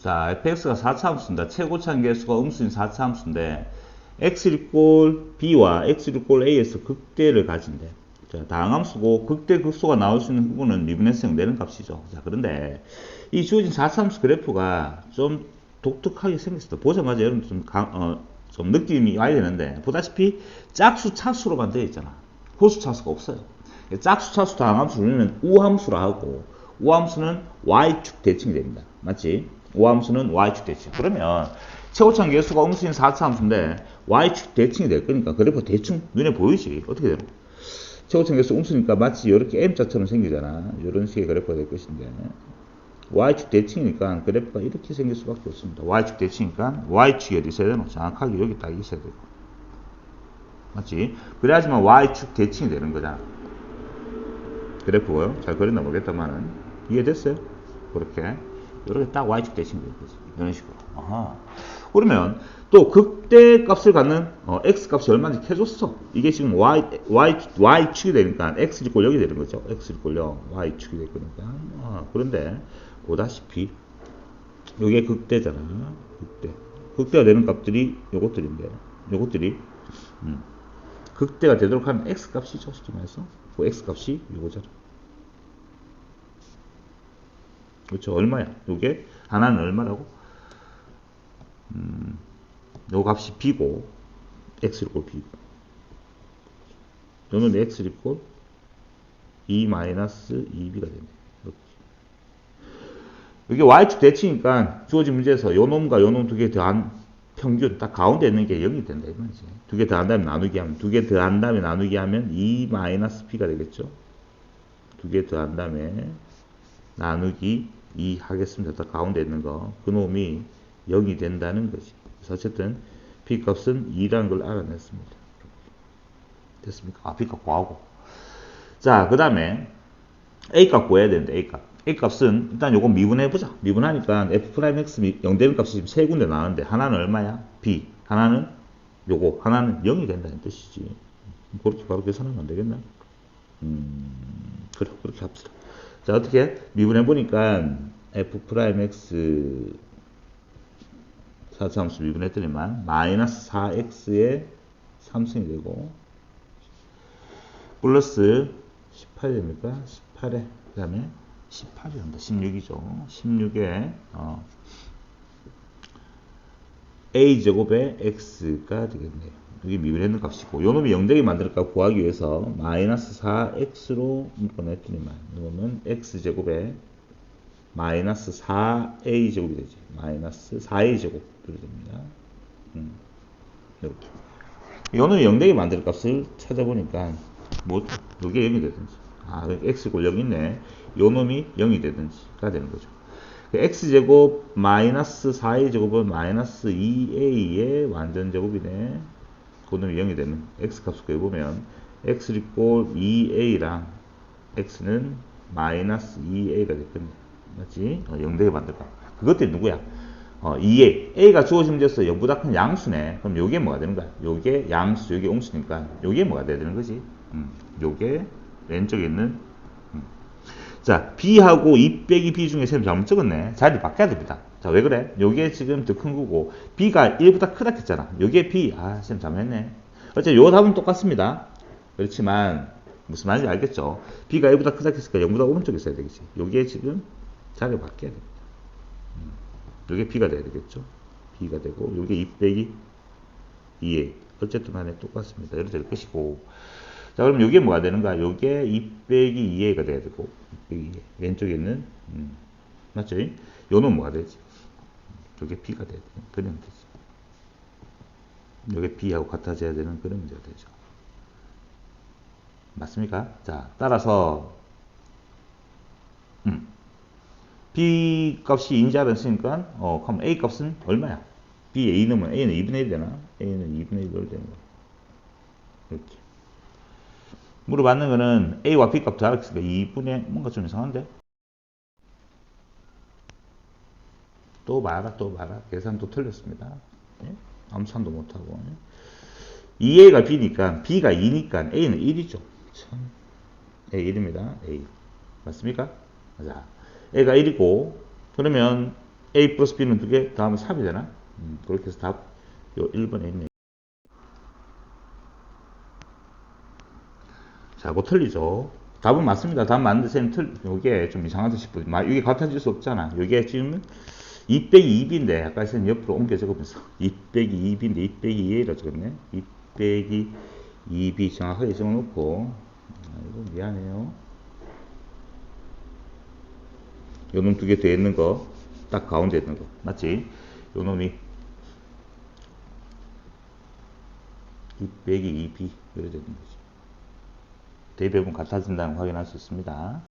자, fx가 4차 함수입니다. 최고차항 개수가 음수인 4차 함수인데 x 꼴 b와 x 꼴 a에서 극대를 가진대. 자, 다항함수고 극대 극소가 나올 수 있는 부분은 리브네스형 내는 값이죠. 자, 그런데 이 주어진 4차 함수 그래프가 좀 독특하게 생겼습니다. 보자마자 여러분 좀, 강- 어, 좀 느낌이 와야 되는데 보다시피 짝수 차수로만 되어 있잖아. 호수 차수가 없어요. 짝수 차수 다항함수 우리는 우함수라 하고 우함수는 y축 대칭이 됩니다. 맞지? 우함수는 y축 대칭. 그러면 최고차항 개수가 음수인 4차 함수인데 y축 대칭이 될 거니까 그래프 대충 눈에 보이지? 어떻게 거야? 최고차항 개수 음수니까 마치 이렇게 M자처럼 생기잖아. 이런 식의 그래프가 될 것인데 y축 대칭이니까 그래프가 이렇게 생길 수밖에 없습니다. y축 대칭이니까 y축이 어디 있어야 되노? 정확하게 여기 딱 있어야 되고. 맞지? 그래야지만 y축 대칭이 되는 거잖아. 그래프고요. 잘 그렸나 모르겠다만은 이해됐어요? 그렇게 이렇게 딱 y축 대칭이 거지. 이런 식으로. 아하. 그러면 또 극대 값을 갖는 어, x 값이 얼마인지 해줬어. 이게 지금 y y y축이 되니까 x 꼴 여기 되는 거죠. x 꼴 0, y축이 될 거니까. 아, 그런데 보다시피 이게 극대잖아. 극대. 극대가 되는 값들이 요것들인데, 요것들이 음, 극대가 되도록 하는 x 값이죠. 쉽게 말해서 그 x 값이 요거잖아. 그렇죠? 얼마야? 요게 하나는 얼마라고? 음, 요 값이 b고 x를 꼴 b고 요는 x를 꼴2 마이너스 2b가 되네. 이렇게. 이게 y축 대칭이니까 주어진 문제에서 요 놈과 요 놈 두 개 더한 평균 딱 가운데 있는 게 0이 된다 이 말이지. 두 개 더한 다음에 나누기 하면 두 개 더한 다음에 나누기 하면 2 마이너스 b가 되겠죠. 두 개 더한 다음에 나누기 2 하겠습니다. 딱 가운데 있는 거. 그 놈이 0이 된다는 거지. 그래서 어쨌든 b 값은 2라는 걸 알아냈습니다. 됐습니까? 아, b 값 구하고. 자, 그 다음에 a 값 구해야 되는데 a 값. a 값은 일단 요거 미분해 보자. 미분하니까 f'(x) 0 되는 값이 지금 세 군데 나왔는데 하나는 얼마야? b. 하나는 요거. 하나는 0이 된다는 뜻이지. 그렇게 바로 계산하면 안 되겠나? 음, 그래, 그렇게 합시다. 자, 어떻게? 미분해 보니까 f'(x) 사차함수 미분했더니만 마이너스 4x의 3승이 되고 플러스 18이 됩니까? 18에 그 다음에 18이 된다. 16이죠. 16에 어, a제곱의 x가 되겠네요. 이게 미분했는 값이고 요 놈이 0되게 만들 값 구하기 위해서 마이너스 4x로 묶어냈더니만 이거는 x제곱에 마이너스 4a 제곱이 되지. 마이너스 4a 제곱 이렇게 됩니다. 음, 이렇게. 요는 0되게 만들 값을 찾아보니까 뭐 이게 0이 되든지 아 x 꼴 0이 있네. 요 놈이 0이 되든지가 되는 거죠. x제곱 마이너스 4a 제곱은 마이너스 2a의 완전 제곱이네. 그 놈이 0이 되는 x 값을 구해보면 x 꼴 2a랑 x는 마이너스 2a가 됐거든요. 맞지? 어, 0 되게 만들까. 그것들이 누구야? 어, 2a. a가 주어진 문제에서 0보다 큰 양수네. 그럼 요게 뭐가 되는 거야? 요게 양수, 요게 옹수니까 요게 뭐가 돼야 되는 거지? 음, 요게 왼쪽에 있는 음. 자, b하고 2 빼기 b 중에 쌤 잘못 적었네. 자리 바뀌어야 됩니다. 자, 왜 그래? 요게 지금 더 큰 거고 b가 1보다 크다 했잖아. 요게 b. 아, 쌤 잘못했네. 어째 요 답은 똑같습니다. 그렇지만 무슨 말인지 알겠죠? b가 1보다 크다 했으니까 0보다 오른쪽에 있어야 되겠지. 요게 지금 자리 바뀌어야 됩니다. 음, 요게 b가 돼야 되겠죠? b가 되고 요게 2 빼기 2a. 어쨌든 간에 똑같습니다. 이렇게 될 것이고 자, 그럼 요게 뭐가 되는가? 요게 2 빼기 2a가 돼야 되고 2 빼기 2a. 왼쪽에 있는 음, 맞죠? 요는 뭐가 되지? 요게 b가 돼야 되는 그런 되지. 요게 b하고 같아져야 되는 그런 문제가 되죠. 맞습니까? 자, 따라서 음, b 값이 인자를 쓰니까 어, 그럼 a 값은 얼마야? b에 2 넣으면 a는 2분의 1이 되나? a는 2분의 1이 되는 거야. 이렇게. 물어봤는 거는 a와 b 값 더하겠으니까 2분의 뭔가 좀 이상한데? 또 말아 또 말아 계산도 틀렸습니다. 예? 암산도 못하고 예? 2a가 b니까 b가 2니까 a는 1이죠. 참. a 1입니다. a 맞습니까? 자, a가 1이고 그러면 A 플러스 B는 두 개, 다음에 3이 되나? 음, 그렇게 해서 답, 요 1번에 있네. 자, 뭐 틀리죠? 답은 맞습니다. 답 맞는데 쌤 틀, 요게 좀 이상하다 싶어요. 마- 이게 같아질 수 없잖아. 요게 지금 2 빼기 2b인데, 아까 쌤 옆으로 옮겨 적으면서 2 빼기 2b인데 2 빼기 2a라 적었네. 2 빼기 2b 정확하게 적어놓고, 아이고, 미안해요. 요 놈 두개 뒤에 있는 거, 딱 가운데 있는 거. 맞지? 요 놈이 2 빼기 2b. 이렇게 되는 거지. 대입해보면 같아진다는 거 확인할 수 있습니다.